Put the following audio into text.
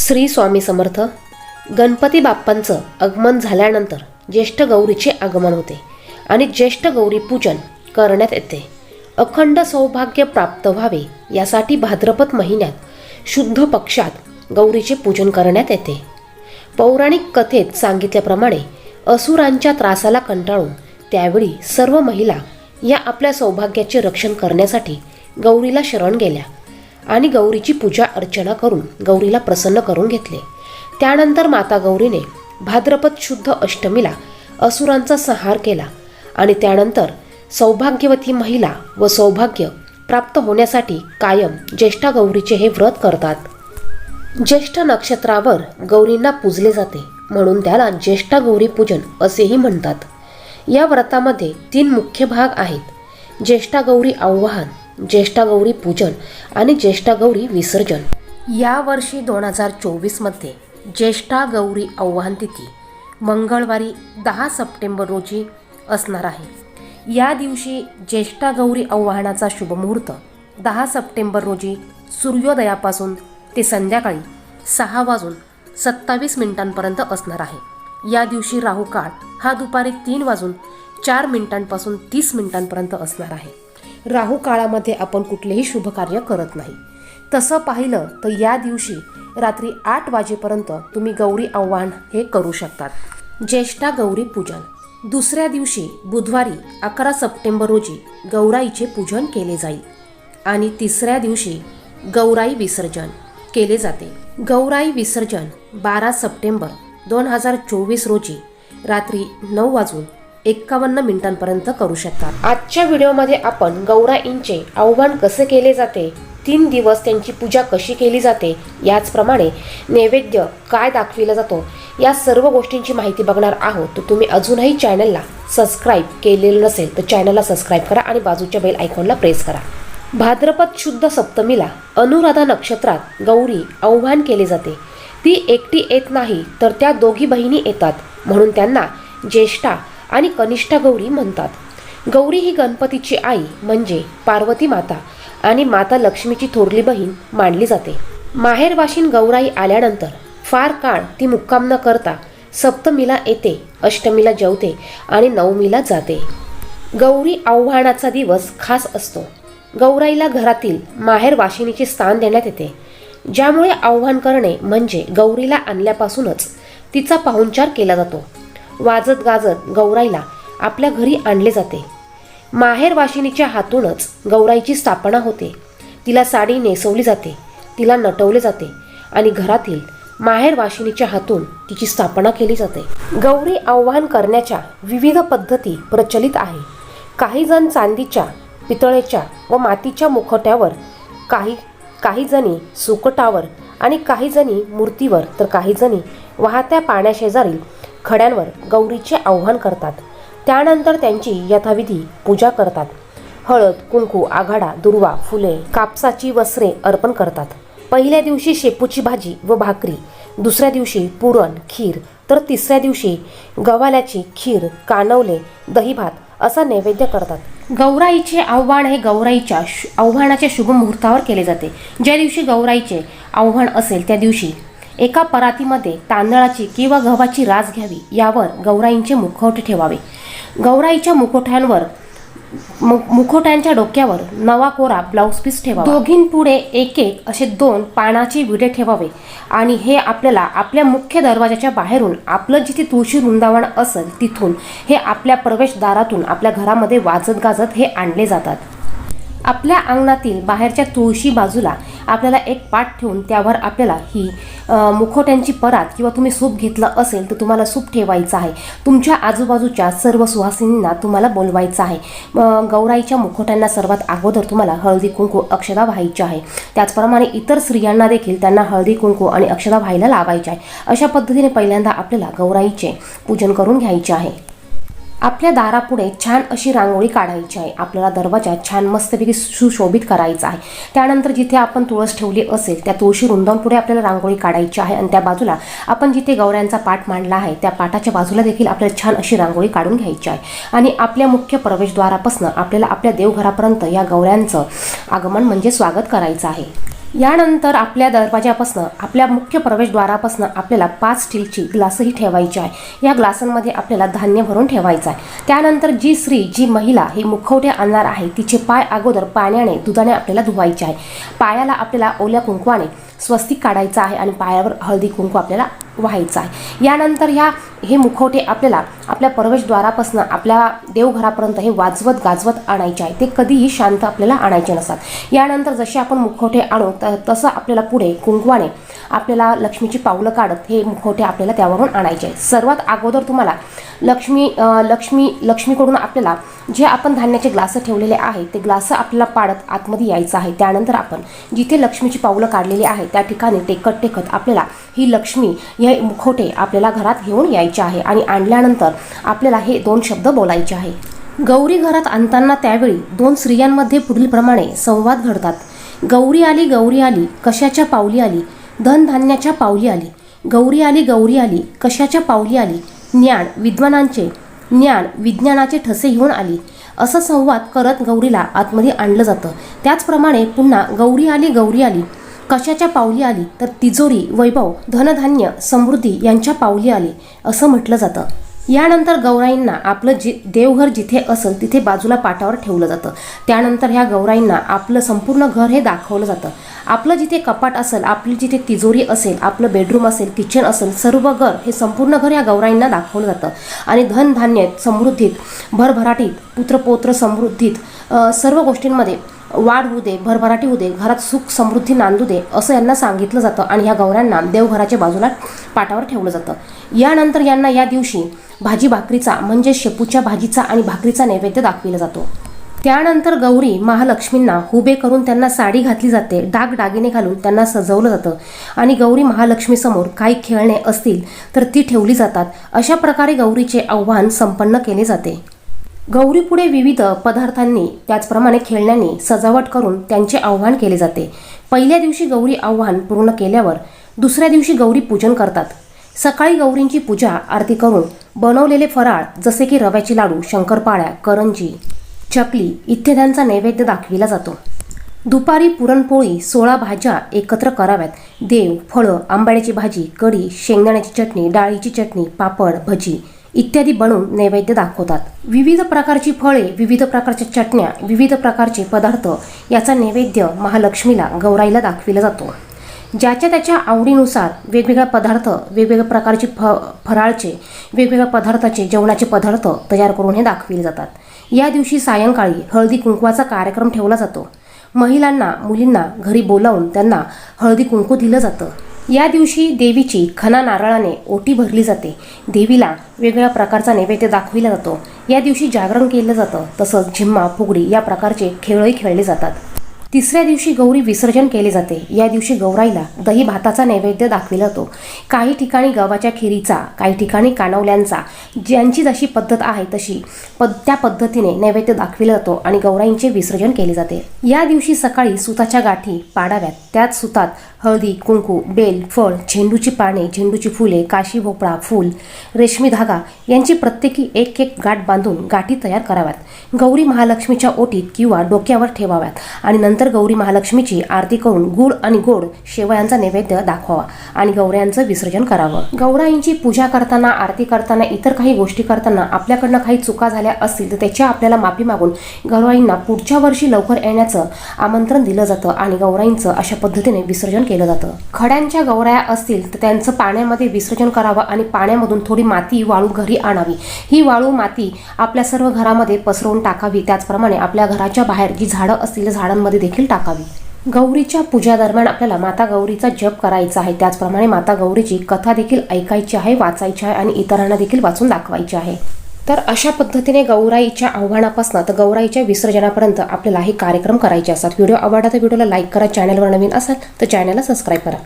श्री स्वामी समर्थ गणपती बाप्पांचं आगमन झाल्यानंतर ज्येष्ठ गौरीचे आगमन होते आणि ज्येष्ठ गौरी पूजन करण्यात येते. अखंड सौभाग्य प्राप्त व्हावे यासाठी भाद्रपद महिन्यात शुद्ध पक्षात गौरीचे पूजन करण्यात येते. पौराणिक कथेत सांगितल्याप्रमाणे असुरांच्या त्रासाला कंटाळून त्यावेळी सर्व महिला या आपल्या सौभाग्याचे रक्षण करण्यासाठी गौरीला शरण गेल्या. आणि गौरीची पूजा अर्चना करून गौरीला प्रसन्न करून घेतले. त्यानंतर माता गौरीने भाद्रपद शुद्ध अष्टमीला असुरांचा संहार केला आणि त्यानंतर सौभाग्यवती महिला व सौभाग्य प्राप्त होण्यासाठी कायम ज्येष्ठा गौरीचे हे व्रत करतात. ज्येष्ठ नक्षत्रावर गौरींना पूजले जाते म्हणून त्याला ज्येष्ठा गौरी पूजन असेही म्हणतात. या व्रतामध्ये तीन मुख्य भाग आहेत. ज्येष्ठा गौरी आव्हान ज्येष्ठा गौरी पूजन आणि ज्येष्ठा गौरी विसर्जन. यावर्षी दोन हजार चोवीसमध्ये ज्येष्ठा गौरी आव्हान तिथी मंगळवारी दहा सप्टेंबर रोजी असणार आहे. या दिवशी ज्येष्ठा गौरी आव्हानाचा शुभमुहूर्त दहा सप्टेंबर रोजी सूर्योदयापासून ते संध्याकाळी सहा वाजून सत्तावीस मिनिटांपर्यंत असणार आहे. या दिवशी राहू काळ हा दुपारी तीन वाजून चार मिनिटांपासून तीस मिनिटांपर्यंत असणार आहे. राहू काळामध्ये आपण कुठलेही शुभ कार्य करत नाही. तसं पाहिलं तर या दिवशी रात्री आठ वाजेपर्यंत तुम्ही गौरी आव्हान हे करू शकतात. ज्येष्ठा गौरी पूजन. दुसऱ्या दिवशी बुधवारी अकरा सप्टेंबर रोजी गौराईचे पूजन केले जाईल आणि तिसऱ्या दिवशी गौराई विसर्जन केले जाते. गौराई विसर्जन बारा सप्टेंबर दोन हजार चोवीस रोजी रात्री नऊ वाजून एक्कावन्न मिनिटांपर्यंत करू शकतात आजच्या व्हिडिओमध्ये आपण गौराईंचे आव्हान कसे केले जाते तीन दिवस त्यांची पूजा कशी केली जाते याचप्रमाणे नैवेद्य काय दाखविला जातो या सर्व गोष्टींची माहिती बघणार आहोत. तर तुम्ही अजूनही चॅनलला सबस्क्राईब केलेलं नसेल तर चॅनलला सबस्क्राईब करा आणि बाजूच्या बेल आयकॉनला प्रेस करा. भाद्रपद शुद्ध सप्तमीला अनुराधा नक्षत्रात गौरी आव्हान केले जाते. ती एकटी येत नाही तर त्या दोघी बहिणी येतात. म्हणून त्यांना ज्येष्ठा आणि कनिष्ठा गौरी म्हणतात. गौरी ही गणपतीची आई म्हणजे पार्वती माता आणि माता लक्ष्मीची थोरली बहीण मानली जाते. माहेरवाशीन गौराई आल्यानंतर फार काळ ती मुक्काम न करता सप्तमीला येते अष्टमीला जेवते आणि नवमीला जाते. गौरी आव्हानाचा दिवस खास असतो. गौराईला घरातील माहेर वाशिनीचे स्थान देण्यात येते. ज्यामुळे आव्हान करणे म्हणजे गौरीला आणल्यापासूनच तिचा पाहुणचार केला जातो. वाजत गाजत गौराईला आपल्या घरी आणले जाते. माहेर वाशिनीच्या हातूनच गौराईची स्थापना होते. तिला साडी नेसवली जाते तिला नटवले जाते आणि घरातील माहेर वाशिनीच्या हातून तिची स्थापना केली जाते. गौरी आव्हान करण्याच्या विविध पद्धती प्रचलित आहे. काही जण चांदीच्या पितळेच्या व मातीच्या मुखट्यावर काही काही जणी सुकटावर आणि काही जणी मूर्तीवर तर काही जणी वाहत्या पाण्याशेजारील खड्यांवर गौरीचे आव्हान करतात. त्यानंतर त्यांची यथाविधी पूजा करतात. हळद कुंकू आघाडा दुर्वा फुले कापसाची वस्त्रे अर्पण करतात. पहिल्या दिवशी शेपूची भाजी व भाकरी दुसऱ्या दिवशी पुरण खीर तर तिसऱ्या दिवशी गव्हाल्याची खीर कानवले दहीभात असा नैवेद्य करतात. गौराईचे आव्हान हे गौराईच्या आव्हानाच्या शुभ मुहूर्तावर केले जाते. ज्या दिवशी गौराईचे आव्हान असेल त्या दिवशी एका परातीमध्ये तांदळाची किंवा गव्हाची रास घ्यावी यावर गौराईंचे मुखवटे ठेवावे. गौराईच्या मुखोट्यांवर मुखोट्यांच्या डोक्यावर नवा कोरा ब्लाऊज पीस ठेवा दोघींपुढे एक एक असे दोन पानाचे विडे ठेवावे आणि हे आपल्याला आपल्या मुख्य दरवाजाच्या बाहेरून आपलं जिथे तुळशी वृंदावन असेल तिथून हे आपल्या प्रवेशद्वारातून आपल्या घरामध्ये वाजत गाजत हे आणले जातात. आपल्या अंगणातील बाहेरच्या तुळशी बाजूला आपल्याला एक पाट ठेवून त्यावर आपल्याला ही मुखोट्यांची परात किंवा तुम्ही सूप घेतलं असेल तर तुम्हाला सूप ठेवायचं आहे. तुमच्या आजूबाजूच्या सर्व सुहासिनींना तुम्हाला बोलवायचं आहे. गौराईच्या मुखोट्यांना सर्वात अगोदर तुम्हाला हळदी कुंकू अक्षदा व्हायची आहे. त्याचप्रमाणे इतर स्त्रियांना देखील त्यांना हळदी कुंकू आणि अक्षदा व्हायला लावायचे आहे. अशा पद्धतीने पहिल्यांदा आपल्याला गौराईचे पूजन करून घ्यायचे आहे. आपल्या दारापुढे छान अशी रांगोळी काढायची आहे. आपल्याला दरवाजा छान मस्तपैकी सुशोभित करायचा आहे. त्यानंतर जिथे आपण तुळस ठेवली असेल त्या तुळशी रुंदावून आपल्याला रांगोळी काढायची आहे आणि त्या बाजूला आपण जिथे गौऱ्यांचा पाठ मांडला आहे त्या पाठाच्या बाजूला देखील आपल्याला छान अशी रांगोळी काढून घ्यायची आहे. आणि आपल्या मुख्य प्रवेशद्वारापासून आपल्याला आपल्या देवघरापर्यंत या गौऱ्यांचं आगमन म्हणजे स्वागत करायचं आहे. यानंतर आपल्या दरवाजापासनं आपल्या मुख्य प्रवेशद्वारापासनं आपल्याला पाच स्टीलची ग्लासही ठेवायची आहे. या ग्लासांमध्ये आपल्याला धान्य भरून ठेवायचं आहे. त्यानंतर जी स्त्री जी महिला ही मुखवटे आणणार आहे तिचे पाय अगोदर पाण्याने दुधाने आपल्याला धुवायचे आहे. पायाला आपल्याला ओल्या कुंकवाने स्वस्तिक काढायचं आहे आणि पायावर हळदी कुंकू आपल्याला व्हायचं आहे. यानंतर ह्या हे मुखवटे आपल्याला आपल्या प्रवेशद्वारापासून आपल्या देवघरापर्यंत हे वाजवत गाजवत आणायचे आहे. ते कधीही शांत आपल्याला आणायचे नसतात. यानंतर जसे आपण मुखवटे आणू त तसं आपल्याला पुढे कुंकवाने आपल्याला लक्ष्मीची पावलं काढत हे मुखवटे आपल्याला त्यावरून आणायचे आहे. सर्वात अगोदर तुम्हाला लक्ष्मी लक्ष्मी लक्ष्मीकडून आपल्याला जे आपण धान्याचे ग्लास ठेवलेले आहेत ते ग्लास आपल्याला पाडत आतमध्ये यायचं आहे. त्यानंतर आपण जिथे लक्ष्मीची पावलं काढलेली आहेत त्या ठिकाणी टेकत टेकत आपल्याला ही लक्ष्मी हे मुखोटे आपल्याला घरात घेऊन यायचे आहे आणि आणल्यानंतर आपल्याला हे दोन शब्द बोलायचे आहे. गौरी घरात आणताना त्यावेळी दोन स्त्रियांमध्ये पुढीलप्रमाणे संवाद घडतात. गौरी आली गौरी आली कशाच्या पावली आली? धनधान्याच्या पावली आली. गौरी आली गौरी आली कशाच्या पावली आली? ज्ञान विद्वानांचे ज्ञान विज्ञानाचे ठसे घेऊन आली. असं संवाद करत गौरीला आतमध्ये आणलं जातं. त्याचप्रमाणे पुन्हा गौरी आली गौरी आली. कशाच्या पावली आली तर तिजोरी वैभव धनधान्य समृद्धी यांच्या पावली आली असं म्हटलं जातं. यानंतर गौराईंना आपलं जे देवघर जिथे असेल तिथे बाजूला पाटावर ठेवलं जातं. त्यानंतर ह्या गौराईंना आपलं संपूर्ण घर हे दाखवलं जातं. आपलं जिथे कपाट असेल आपली जिथे तिजोरी असेल आपलं बेडरूम असेल किचन असेल सर्व घर हे संपूर्ण घर या गौराईंना दाखवलं जातं. आणि धनधान्य समृद्धीत भरभराटीत पुत्रपौत्र समृद्धीत सर्व गोष्टींमध्ये वाढ होऊ दे भरभराटी होऊ दे घरात सुख समृद्धी नांदू दे असं यांना सांगितलं जातं आणि ह्या गौऱ्यांना देवघराच्या बाजूला पाटावर ठेवलं जातं. यानंतर यांना या दिवशी भाजी भाकरीचा म्हणजे शेपूच्या भाजीचा आणि भाकरीचा नैवेद्य दाखविला जातो. त्यानंतर गौरी महालक्ष्मींना हुबे करून त्यांना साडी घातली जाते डाग दागिने घालून त्यांना सजवलं जातं आणि गौरी महालक्ष्मीसमोर काही खेळणे असतील तर ती ठेवली जातात. अशा प्रकारे गौरीचे आव्हान संपन्न केले जाते. गौरीपुढे विविध पदार्थांनी त्याचप्रमाणे खेळण्यांनी सजावट करून त्यांचे आव्हान केले जाते. पहिल्या दिवशी गौरी आव्हान पूर्ण केल्यावर दुसऱ्या दिवशी गौरी पूजन करतात. सकाळी गौरींची पूजा आरती करून बनवलेले फराळ जसे की रव्याचे लाडू शंकरपाळ्या करंजी चकली इत्याद्यांचा नैवेद्य दाखविला जातो. दुपारी पुरणपोळी सोळा भाज्या एकत्र कराव्यात. देव फळं आंबाड्याची भाजी कढी शेंगदाण्याची चटणी डाळीची चटणी पापड भजी इत्यादी बनवून नैवेद्य दाखवतात. विविध प्रकारची फळे विविध प्रकारच्या चटण्या विविध प्रकारचे पदार्थ याचा नैवेद्य महालक्ष्मीला गौराईला दाखविला जातो. ज्याच्या त्याच्या आवडीनुसार वेगवेगळ्या पदार्थ वेगवेगळ्या प्रकारचे फ फराळचे वेगवेगळ्या पदार्थाचे जेवणाचे पदार्थ तयार करून हे दाखविले जातात. या दिवशी सायंकाळी हळदी कुंकवाचा कार्यक्रम ठेवला जातो. महिलांना मुलींना घरी बोलावून त्यांना हळदी कुंकू दिलं जातं. या दिवशी देवीची खना नारळाने ओटी भरली जाते. देवीला वेगवेगळ्या प्रकारचा नैवेद्य दाखविला जातो. या दिवशी जागरण केलं जातं. तसंच झिम्मा फुगडी या प्रकारचे खेळही खेळले जातात. तिसऱ्या दिवशी गौरी विसर्जन केले जाते. या दिवशी गौराईला दही भाताचा नैवेद्य दाखविला जातो. काही ठिकाणी गव्हाच्या खिरीचा काही ठिकाणी कानवल्यांचा ज्यांची जशी पद्धत आहे तशी पद त्या पद्धतीने नैवेद्य दाखविला जातो आणि गौराईंचे विसर्जन केले जाते. या दिवशी सकाळी सुताच्या गाठी पाडाव्यात. त्याच सुतात हळदी कुंकू बेल फळ झेंडूची पाने झेंडूची फुले काशी भोपळा फूल रेशमी धागा यांची प्रत्येकी एक एक गाठ बांधून गाठी तयार कराव्यात. गौरी महालक्ष्मीच्या ओटीत किंवा डोक्यावर ठेवाव्यात आणि नंतर गौरी महालक्ष्मीची आरती करून गुळ आणि गोड शेवयांचा नैवेद्य दाखवावा आणि गौऱ्यांचं विसर्जन करावं. गौराईंची पूजा करताना आरती करताना इतर काही गोष्टी करताना आपल्याकडनं काही चुका झाल्या असतील तर त्याच्या आपल्याला माफी मागून गौराईंना पुढच्या वर्षी लवकर येण्याचं आमंत्रण दिलं जातं आणि गौराईंचं अशा पद्धतीने विसर्जन केलं जातं. खड्यांच्या गौराया असतील तर त्यांचं पाण्यामध्ये विसर्जन करावं आणि पाण्यामधून थोडी माती वाळू घरी आणावी. ही वाळू माती आपल्या सर्व घरामध्ये पसरवून टाकावी. त्याचप्रमाणे आपल्या घराच्या बाहेर जी झाडं असतील झाडांमध्ये देखील टाकावी. गौरीच्या पूजा दरम्यान आपल्याला माता गौरीचा जप करायचा आहे. त्याचप्रमाणे माता गौरीची कथा देखील ऐकायची आहे वाचायची आहे आणि इतरांना देखील वाचून दाखवायची आहे. तर अशा पद्धतीने गौराईच्या आव्हानापासून तर गौराईच्या विसर्जनापर्यंत आपल्याला हे कार्यक्रम करायचे असतात. व्हिडिओ आवडला तर व्हिडिओला लाईक करा चॅनलवर नवीन असाल तर चॅनलला सबस्क्राईब करा.